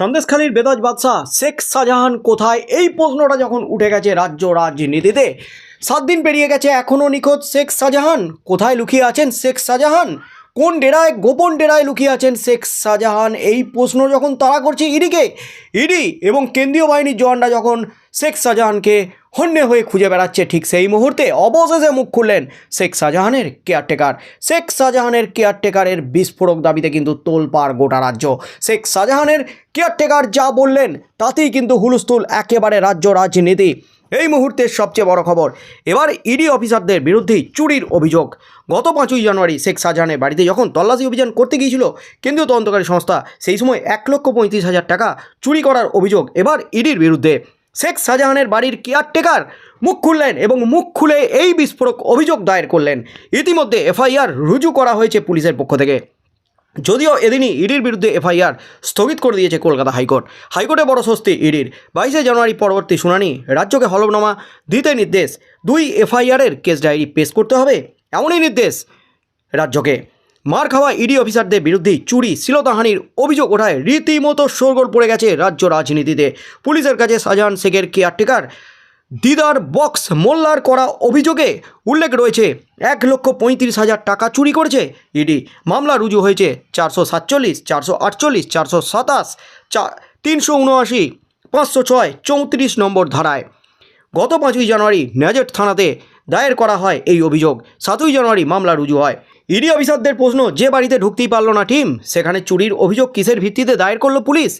সন্দেশখালীর বেদাজ বাদশাহ শেখ শাহজাহান কোথায়? এই প্রশ্নটা যখন উঠে গেছে রাজ্য রাজনীতিতে, সাত দিন পেরিয়ে গেছে এখনও নিখোঁজ শেখ শাহজাহান। কোথায় লুকিয়ে আছেন শেখ শাহজাহান? কোন ডেরায়, গোপন ডেরায় লুকিয়ে আছেন শেখ শাহজাহান? এই প্রশ্ন যখন তারা করছে ইডিকে, ইডি এবং কেন্দ্রীয় বাহিনীর জওয়ানরা যখন শেখ শাহজাহানকে হন্যে হয়ে খুঁজে বেড়াচ্ছে ঠিক সেই মুহূর্তে অবশেষে মুখ খুললেন শেখ শাহজাহানের কেয়ারটেকার। শেখ শাহজাহানের কেয়ারটেকারের বিস্ফোরক দাবিতে কিন্তু তোলপাড় গোটা রাজ্য। শেখ শাহজাহানের কেয়ারটেকার যা বললেন, তাতেই কিন্তু হুলস্থুল একেবারে রাজ্য রাজনীতি। এই মুহূর্তের সবচেয়ে বড় খবর, এবার ইডি অফিসারদের বিরুদ্ধে চুরির অভিযোগ। গত পাঁচই জানুয়ারি শেখ শাহজাহানের বাড়িতে যখন তল্লাশি অভিযান করতে গিয়েছিল কেন্দ্রীয় তদন্তকারী সংস্থা, সেই সময় এক লক্ষ পঁয়ত্রিশ হাজার টাকা চুরি করার অভিযোগ এবার ইডির বিরুদ্ধে। শেখ শাহজাহানের বাড়ির কেয়ারটেকার মুখ খুললেন এবং মুখ খুলে এই বিস্ফোরক অভিযোগ দায়ের করলেন। ইতিমধ্যে এফআইআর রুজু করা হয়েছে পুলিশের পক্ষ থেকে। যদিও এদিনই ইডির বিরুদ্ধে এফআইআর স্থগিত করে দিয়েছে কলকাতা হাইকোর্ট। হাইকোর্টে বড় স্বস্তি ইডির। বাইশে জানুয়ারি পরবর্তী শুনানি, রাজ্যকে হলফনামা দিতে নির্দেশ। দুই এফআইআরের কেস ডায়েরি পেশ করতে হবে, এমনই নির্দেশ রাজ্যকে। মার খাওয়া ইডি অফিসারদের বিরুদ্ধে চুরি, শ্লীলতাহানির অভিযোগ ওঠায় রীতিমতো শোরগোল পড়ে গেছে রাজ্য রাজনীতিতে। পুলিশের কাছে শাহজাহান শেখের কেয়ারটেকার দিদার বক্স মোল্লার করা অভিযোগে উল্লেখ রয়েছে, এক লক্ষ পঁয়ত্রিশ হাজার টাকা চুরি করেছে ইডি। মামলা রুজু হয়েছে চারশো সাতচল্লিশ, চারশো আটচল্লিশ, চারশো সাতাশ, চা তিনশো উনআশি, পাঁচশো ছয়, চৌত্রিশ নম্বর ধারায়। গত পাঁচই জানুয়ারি ন্যাজেট থানাতে দায়ের করা হয় এই অভিযোগ। সাতই জানুয়ারি মামলা রুজু হয়। ইডি অফিসারদের প্রশ্ন, যে বাড়িতে ঢুকতেই পারল না টিম, সেখানে চুরির অভিযোগ কিসের ভিত্তিতে দায়ের করল পুলিশ?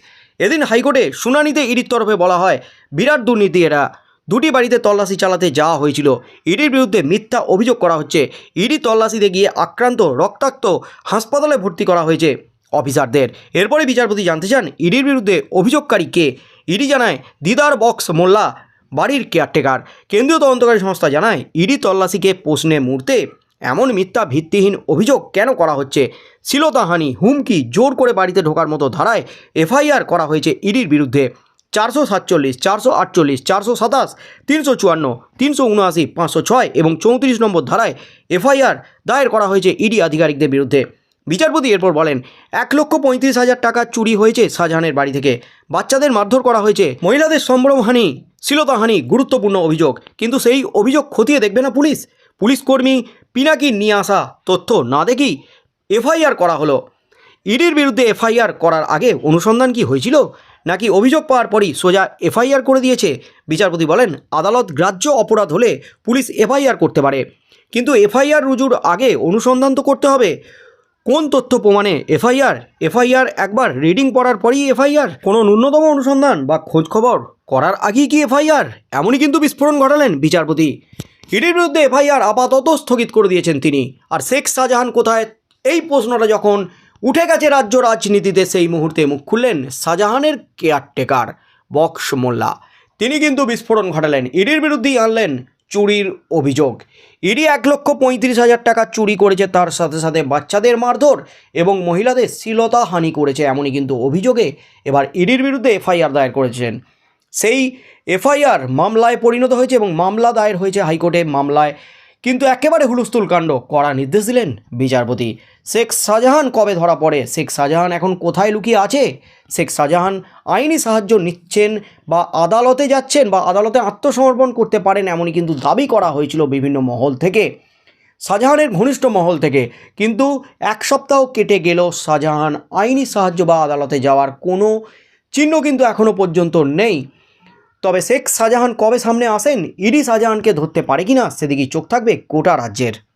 এদিন হাইকোর্টে শুনানিতে ইডির তরফে বলা হয়, বিরাট দুর্নীতি এরা দুটি বাড়িতে তল্লাশি চালাতে যাওয়া হয়েছিল। ইডির বিরুদ্ধে মিথ্যা অভিযোগ করা হচ্ছে। ইডি তল্লাশিতে গিয়ে আক্রান্ত, রক্তাক্ত হাসপাতালে ভর্তি করা হয়েছে অফিসারদের। এরপরে বিচারপতি জানতে চান, ইডির বিরুদ্ধে অভিযোগকারী কে? ইডি জানায়, দিদার বক্স মোল্লা, বাড়ির কেয়ারটেকার। কেন্দ্রীয় তদন্তকারী সংস্থা জানায়, ইডি তল্লাশিকে প্রশ্নে মুহূর্তে এমন মিথ্যা ভিত্তিহীন অভিযোগ কেন করা হচ্ছে? শ্লীলতাহানি হুমকি, জোর করে বাড়িতে ঢোকার মতো ধারায় এফআইআর করা হয়েছে ইডির বিরুদ্ধে। চারশো সাতচল্লিশ, চারশো আটচল্লিশ, চারশো সাতাশ, তিনশো চুয়ান্ন, তিনশো উনআশি, পাঁচশো ছয় এবং চৌত্রিশ নম্বর ধারায় এফআইআর দায়ের করা হয়েছে ইডি আধিকারিকদের বিরুদ্ধে। বিচারপতি এরপর বলেন, এক লক্ষ পঁয়ত্রিশ হাজার টাকা চুরি হয়েছে শাহজাহানের বাড়ি থেকে। বাচ্চাদের মারধর করা হয়েছে মহিলাদের সম্ভ্রমহানি শ্লীলতাহানি গুরুত্বপূর্ণ অভিযোগ। কিন্তু সেই অভিযোগ খতিয়ে দেখবে না পুলিশ? পুলিশ কর্মী পিনাকির নিয়ে আসা তথ্য না দেখেই এফআইআর করা হলো। ইডির বিরুদ্ধে এফআইআর করার আগে অনুসন্ধান কি হয়েছিল, নাকি অভিযোগ পাওয়ার পরই সোজা এফআইআর করে দিয়েছে? বিচারপতি বলেন, আদালত গ্রাহ্য অপরাধ হলে পুলিশ এফআইআর করতে পারে। কিন্তু এফআইআর রুজুর আগে অনুসন্ধান তো করতে হবে। কোন তথ্য প্রমাণে এফআইআর? এফআইআর একবার রিডিং পড়ার পরই এফআইআর? কোনো ন্যূনতম অনুসন্ধান বা খোঁজখবর করার আগেই কি এফআইআর? এমনই কিন্তু বিস্ফোরণ ঘটালেন বিচারপতি। ইডির বিরুদ্ধে এফআইআর আপাতত স্থগিত করে দিয়েছেন তিনি। আর শেখ শাহজাহান কোথায়? এই প্রশ্নটা যখন উঠে গেছে রাজ্য রাজনীতিতে, সেই মুহূর্তে মুখ খুললেন শাহজাহানের কেয়ারটেকার বক্স মোল্লা। তিনি কিন্তু বিস্ফোরণ ঘটালেন, ইডির বিরুদ্ধেই আনলেন চুরির অভিযোগ। ইডি এক লক্ষ পঁয়ত্রিশ হাজার টাকা চুরি করেছে, তার সাথে সাথে বাচ্চাদের মারধর এবং মহিলাদের শ্লীলতা হানি করেছে, এমনই কিন্তু অভিযোগে এবার ইডির বিরুদ্ধে এফআইআর দায়ের করেছেন। সেই এফআইআর মামলায় পরিণত হয়েছে এবং মামলা দায়ের হয়েছে হাইকোর্টে মামলায়। কিন্তু একেবারে হুলস্থুল কাণ্ড করা নির্দেশ দিলেন বিচারপতি। শেখ শাহজাহান কবে ধরা পড়ে? শেখ শাহজাহান এখন কোথায় লুকিয়ে আছে? শেখ শাহজাহান আইনি সাহায্য নিচ্ছেন বা আদালতে যাচ্ছেন বা আদালতে আত্মসমর্পণ করতে পারেন এমনই কিন্তু দাবি করা হয়েছিল বিভিন্ন মহল থেকে। শাহজাহানের ঘনিষ্ঠ মহল থেকে। কিন্তু এক সপ্তাহ কেটে গেল শাহজাহান আইনি সাহায্য বা আদালতে যাওয়ার কোনো চিহ্ন কিন্তু এখনও পর্যন্ত নেই। তবে শেখ শাহজাহান কবে সামনে আসেন? ইডি শাহজাহানকে ধরতে পারে কিনা? সেদিকেই চোখ থাকবে গোটা রাজ্যের।